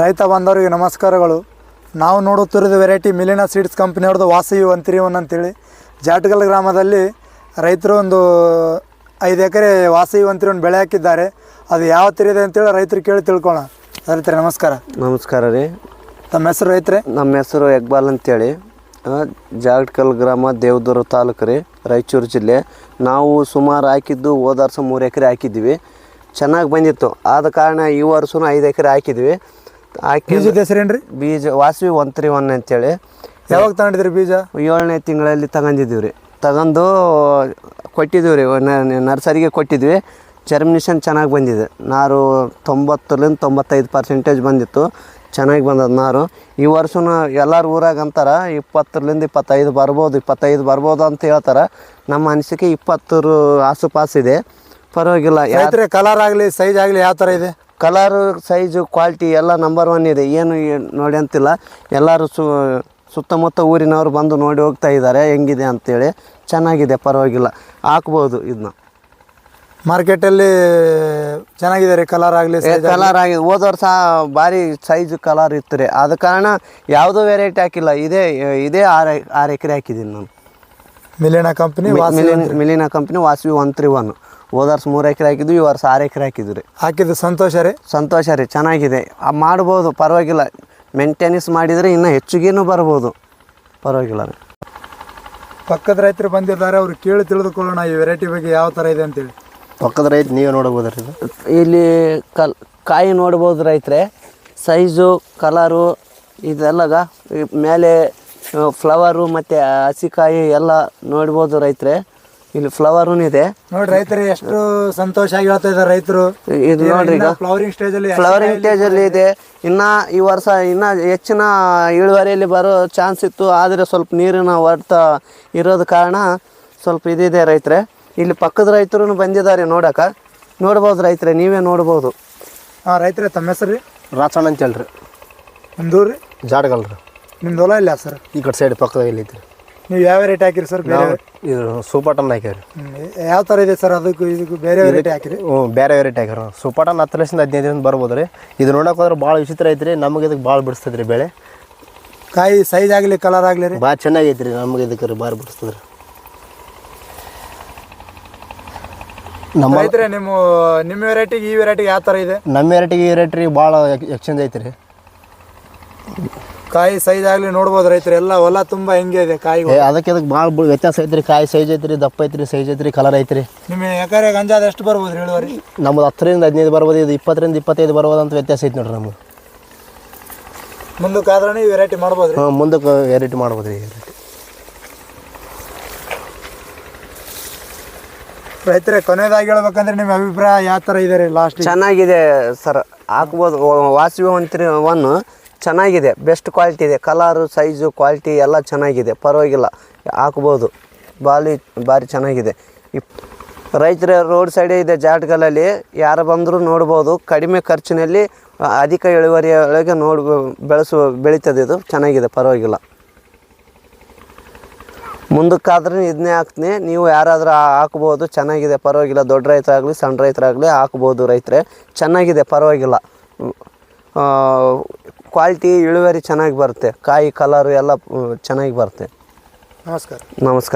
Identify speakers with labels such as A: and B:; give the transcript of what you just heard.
A: ರೈತ ಬಾಂಧವರಿಗೆ ನಮಸ್ಕಾರಗಳು. ನಾವು ನೋಡುತ್ತಿರೋದು ವೆರೈಟಿ ಮಿಲಿನ ಸೀಡ್ಸ್ ಕಂಪ್ನಿಯವ್ರದ್ದು ವಾಸವಿ ತ್ರೀ ಒನ್ ಅಂತೇಳಿ. ಜಾಟ್ಗಲ್ ಗ್ರಾಮದಲ್ಲಿ ರೈತರು ಒಂದು ಐದು ಎಕರೆ ವಾಸವಿ ತ್ರೀ ಒಂದು ಬೆಳೆ ಹಾಕಿದ್ದಾರೆ. ಅದು ಯಾವ ತಿರಿದೆ ಅಂತೇಳಿ ರೈತರು ಕೇಳಿ ತಿಳ್ಕೊಳ್ಳೋಣ ರೈತರೆ ನಮಸ್ಕಾರ.
B: ನಮಸ್ಕಾರ ರೀ.
A: ತಮ್ಮ ಹೆಸರು ರೈತರೇ?
B: ನಮ್ಮ ಹೆಸರು ಎಗ್ಬಾಲ್ ಅಂತೇಳಿ. ಜಾಗಟ್ಕಲ್ ಗ್ರಾಮ ದೇವದೂರು ತಾಲೂಕು ರೀ ರಾಯಚೂರು ಜಿಲ್ಲೆ. ನಾವು ಸುಮಾರು ಹಾಕಿದ್ದು ಹೋದ ವರ್ಷ ಮೂರು ಎಕರೆ ಹಾಕಿದ್ವಿ ಚೆನ್ನಾಗಿ ಬಂದಿತ್ತು. ಆದ ಕಾರಣ ಈ ವರ್ಷನೂ ಐದು ಎಕರೆ ಹಾಕಿದ್ವಿ ಹಾಕಿ
A: ಬೀಜದ ಹೆಸರೇನ್ರಿ
B: ಬೀಜ ವಾಸವಿ ಒನ್ ತ್ರೀ ಒನ್ ಅಂತೇಳಿ.
A: ಯಾವಾಗ ತಗೊಂಡಿದ್ರಿ ಬೀಜ?
B: ಏಳನೇ ತಿಂಗಳಲ್ಲಿ ತಗೊಂಡಿದ್ದೀವಿ ರೀ ತಗೊಂಡು ಕೊಟ್ಟಿದ್ದೀವಿ ರೀ ನರ್ಸರಿಗೆ ಕೊಟ್ಟಿದ್ವಿ. ಜರ್ಮಿನೇಷನ್ ಚೆನ್ನಾಗಿ ಬಂದಿದೆ. ನಾರು ತೊಂಬತ್ತರಿಂದ ತೊಂಬತ್ತೈದು ಪರ್ಸೆಂಟೇಜ್ ಬಂದಿತ್ತು. ಚೆನ್ನಾಗಿ ಬಂದದ ನಾರು. ಈ ವರ್ಷನೂ ಎಲ್ಲರ ಊರಾಗ ಅಂತಾರ ಇಪ್ಪತ್ತರಿಂದ ಇಪ್ಪತ್ತೈದು ಬರ್ಬೋದು ಇಪ್ಪತ್ತೈದು ಬರ್ಬೋದು ಅಂತ ಹೇಳ್ತಾರೆ. ನಮ್ಮ ಅನಿಸಿಕೆ ಇಪ್ಪತ್ತರ ಆಸುಪಾಸಿದೆ. ಪರವಾಗಿಲ್ಲ
A: ಯಾವ ಕಲರ್ ಆಗಲಿ ಸೈಜ್ ಆಗಲಿ ಯಾವ ಥರ ಇದೆ?
B: ಕಲರು ಸೈಜು ಕ್ವಾಲಿಟಿ ಎಲ್ಲ ನಂಬರ್ ಒನ್ ಇದೆ. ಏನು ನೋಡಿ ಅಂತಿಲ್ಲ. ಎಲ್ಲರೂ ಸು ಸುತ್ತಮುತ್ತ ಊರಿನವರು ಬಂದು ನೋಡಿ ಹೋಗ್ತಾ ಇದ್ದಾರೆ. ಹೆಂಗಿದೆ ಅಂತೇಳಿ. ಚೆನ್ನಾಗಿದೆ ಪರವಾಗಿಲ್ಲ. ಹಾಕ್ಬೋದು ಇದನ್ನ
A: ಮಾರ್ಕೆಟಲ್ಲಿ ಚೆನ್ನಾಗಿದೆ ರೀ ಕಲರ್ ಆಗಲಿ
B: ಕಲರ್ ಆಗಿದೆ ಹೋದ ವರ್ಷ ಭಾರಿ ಸೈಜ್ ಕಲರ್ ಇತ್ತು ರೀ. ಆದ ಕಾರಣ ಯಾವುದೂ ವೆರೈಟಿ ಹಾಕಿಲ್ಲ. ಇದೇ ಇದೇ ಆರು ಆರು ಎಕರೆ ಹಾಕಿದ್ದೀನಿ ನಾನು.
A: ಮಿಲಿನ ಕಂಪ್ನಿ
B: ಮಿಲಿನ ಮಿಲಿನ company Vasavi one three one ಹೋದ ವರ್ಷ ಮೂರು ಎಕರೆ ಹಾಕಿದ್ವಿ ಈ ವರ್ಷ ಆರು ಎಕರೆ ಹಾಕಿದ್ವಿ ರೀ.
A: ಹಾಕಿದ್ದು ಸಂತೋಷ ರೀ?
B: ಸಂತೋಷ ರೀ ಚೆನ್ನಾಗಿದೆ. ಆ, ಮಾಡ್ಬೋದು ಪರವಾಗಿಲ್ಲ. ಮೇಂಟೆನೆನ್ಸ್ ಮಾಡಿದರೆ ಇನ್ನೂ ಹೆಚ್ಚಿಗೇನು ಬರ್ಬೋದು. ಪರವಾಗಿಲ್ಲ ರೀ.
A: ಪಕ್ಕದ ರೈತರು ಬಂದಿದ್ದಾರೆ ಅವ್ರು ಕೇಳಿ ತಿಳಿದುಕೊಳ್ಳೋಣ ಈ ವೆರೈಟಿ ಬಗ್ಗೆ ಯಾವ ಥರ ಇದೆ ಅಂತೇಳಿ.
C: ಪಕ್ಕದ ರೈತ ನೀವು ನೋಡ್ಬೋದು ರೀ
B: ಇಲ್ಲಿ ಕಲ್ ಕಾಯಿ ನೋಡ್ಬೋದು ರೈತರೆ. ಸೈಜು ಕಲರು ಇದೆಲ್ಲಗ ಈ ಮೇಲೆ ಫ್ಲವರು ಮತ್ತು ಹಸಿಕಾಯಿ ಎಲ್ಲ ನೋಡ್ಬೋದು ರೈತರೆ. ಇಲ್ಲಿ ಫ್ಲವರ್ ಇದೆ.
A: ನೋಡಿ ರೈತರು ಎಷ್ಟು ಸಂತೋಷ ಆಗಿ ಹೇಳ್ತಾ ಇದ್ದಾರೆ ರೈತರು.
B: ಇದು ನೋಡ್ರಿ ಈಗ.
A: ಫ್ಲವರಿಂಗ್ ಸ್ಟೇಜ್ ಅಲ್ಲಿ
B: ಫ್ಲವರಿಂಗ್ ಸ್ಟೇಜಲ್ಲಿ ಇದೆ. ಇನ್ನ ಈ ವರ್ಷ ಇನ್ನ ಹೆಚ್ಚಿನ ಇಳುವರಿಯಲ್ಲಿ ಬರೋ ಚಾನ್ಸ್ ಇತ್ತು. ಆದರೆ ಸ್ವಲ್ಪ ನೀರಿನ ಹೊಡ್ತ ಇರೋದ ಕಾರಣ ಸ್ವಲ್ಪ ಇದಿದೆ ರೈತರೆ. ಇಲ್ಲಿ ಪಕ್ಕದ ರೈತರು ಬಂದಿದ್ದಾರೆ ನೋಡಕ. ನೋಡ್ಬೋದು ರೈತರೆ ನೀವೇ ನೋಡ್ಬೋದು.
A: ಹಾಂ ರೈತರೇ ತಮ್ಮ ಹೆಸರು? ರೀ
C: ರಾಚಣ್ಣ ಅಂತ ಹೇಳ್ರಿ
A: ನಿಮ್ದು ರೀ
C: ಜಾಡಗಲ್ರಿ.
A: ನಿಮ್ದು ಹೊಲ ಇಲ್ಲ ಸರ್?
C: ಈ ಕಡೆ ಸೈಡ್ ಪಕ್ಕದಾಗ ಇಲ್ಲೈತ್ರಿ
A: ನೀವು ಯಾವ ರೇಟ್ ಹಾಕಿರಿ ಸರ್ ಬೇರೆ
C: ಇದು ಸೂಪರ್ ಟನ್ ಹಾಕ್ಯಾರಿ
A: ಯಾವ ಥರ ಇದೆ ಸರ್ ಅದಕ್ಕೂ ಇದಕ್ಕೂ ಬೇರೆ ವೆರೈಟಿ ಹಾಕಿರಿ.
C: ಹ್ಞೂ ಬೇರೆ ವೆರೈಟಿ ಹಾಕಿರಿ ಸೂಪರ್ ಟನ್ ಹತ್ತು ಲಕ್ಷದಿಂದ ಹದಿನೈದರಿಂದ ಬರ್ಬೋದು ರೀ ಇದು ನೋಡಕ್ಕೆ ಹೋದ್ರೆ ಭಾಳ ವಿಚಿತ್ರ ಐತ್ರಿ ನಮಗೆ ಇದಕ್ಕೆ ಭಾಳ ಬಿಡಿಸ್ತದೆ ರೀ ಬೆಳೆ.
A: ಕಾಯಿ ಸೈಜ್ ಆಗಲಿ ಕಲರ್ ಆಗಲಿ ರೀ?
C: ಭಾಳ ಚೆನ್ನಾಗೈತೆ ರೀ ನಮಗೆ ಇದಕ್ಕೆ ರೀ ಭಾಳ ಬಿಡಿಸ್ತದೆ ರೀ ನಮ್ಮ
A: ಐತ್ರಿ ನಿಮ್ಮ ನಿಮ್ಮ ವೆರೈಟಿಗೆ ಈ ವೆರೈಟಿಗೆ ಯಾವ ಥರ ಇದೆ?
C: ನಮ್ಮ ವೆರೈಟಿಗೆ ಈ ರೇಟ್ ರೀ ಭಾಳ ಎಕ್ಸ್ಚೇಂಜ್ ಐತ್ರಿ. ರೀ
A: ಕಾಯಿ ಸೈಜ್ ಆಗ್ಲಿ ನೋಡ್ಬೋದು ರೈತರು ಎಲ್ಲ ಹೊಲ ತುಂಬಾ ಹೆಂಗೆ ಇದೆ ಕಾಯಿ
C: ಏ ಅದಕ್ಕೆ ಅದಕ್ಕೆ ಭಾಳ ವ್ಯತ್ಯಾಸ ಐತ್ರಿ ಕಾಯಿ ಸೈಜ್ ಐತ್ರಿ ದಪ್ಪ ಐತ್ರಿ ಸೈಜ್ ಐತ್ರಿ ಕಲರ್ ಐತ್ರಿ.
A: ನಿಮ್ಮ ಎಕರೆ ಗಂಜಾದ ಎಷ್ಟು ಬರ್ಬೋದು ಇಳುವರಿ?
C: ನಮ್ದು ಹತ್ತರಿಂದ ಹದಿನೈದು ಬರ್ಬೋದು ಇದು ಇಪ್ಪತ್ತರಿಂದ ಇಪ್ಪತ್ತೈದು ಬರ್ಬೋದು ಅಂತ ವ್ಯತ್ಯಾಸ ಐತಿ ನೋಡ್ರಿ ನಮ್ಗೆ.
A: ಮುಂದಕ್ಕೆ ಆದ್ರೆ ಈ ವೆರೈಟಿ ಮಾಡ್ಬೋದು ರೀ
C: ಹಾಂ ಮುಂದಕ್ಕೆ ವೆರೈಟಿ ಮಾಡ್ಬೋದು ರೀ ರೈತರ
A: ರೈತರೇ ಕೊನೆಯದಾಗಿ ಹೇಳ್ಬೇಕಂದ್ರೆ ನಿಮ್ಮ ಅಭಿಪ್ರಾಯ ಯಾವ ಥರ ಇದೆ ರೀ ಲಾಸ್ಟ್
B: ಚೆನ್ನಾಗಿದೆ ಸರ್ ಹಾಕ್ಬೋದು ವಾಸಿವಿ ಒಂತ್ರಿ ಒನ್ ಚೆನ್ನಾಗಿದೆ ಬೆಸ್ಟ್ ಕ್ವಾಲಿಟಿ ಇದೆ. ಕಲರು ಸೈಜು ಕ್ವಾಲಿಟಿ ಎಲ್ಲ ಚೆನ್ನಾಗಿದೆ. ಪರವಾಗಿಲ್ಲ, ಹಾಕ್ಬೋದು. ಬಾಲಿ, ಭಾರಿ ಚೆನ್ನಾಗಿದೆ. ರೈತರ ರೋಡ್ ಸೈಡೇ ಇದೆ ಜಾಟ್ಗಳಲ್ಲಿ, ಯಾರು ಬಂದರೂ ನೋಡ್ಬೋದು. ಕಡಿಮೆ ಖರ್ಚಿನಲ್ಲಿ ಅಧಿಕ ಇಳುವರಿಯೊಳಗೆ ನೋಡ್ ಬೆಳೆಸುವ ಬೆಳೀತದೆ ಇದು. ಚೆನ್ನಾಗಿದೆ, ಪರವಾಗಿಲ್ಲ. ಮುಂದಕ್ಕಾದ್ರೆ ಇದನ್ನೇ ಹಾಕ್ತೀನಿ. ನೀವು ಯಾರಾದರೂ ಹಾಕ್ಬೋದು. ಚೆನ್ನಾಗಿದೆ, ಪರವಾಗಿಲ್ಲ. ದೊಡ್ಡ ರೈತರಾಗಲಿ, ಸಣ್ಣ ರೈತರಾಗಲಿ ಹಾಕ್ಬೋದು ರೈತರೇ. ಚೆನ್ನಾಗಿದೆ, ಪರವಾಗಿಲ್ಲ. ಕ್ವಾಲಿಟಿ ಇಳುವರಿ ಚೆನ್ನಾಗಿ ಬರುತ್ತೆ. ಕಾಯಿ ಕಲರು ಎಲ್ಲ ಚೆನ್ನಾಗಿ ಬರುತ್ತೆ.
A: ನಮಸ್ಕಾರ.
B: ನಮಸ್ಕಾರ.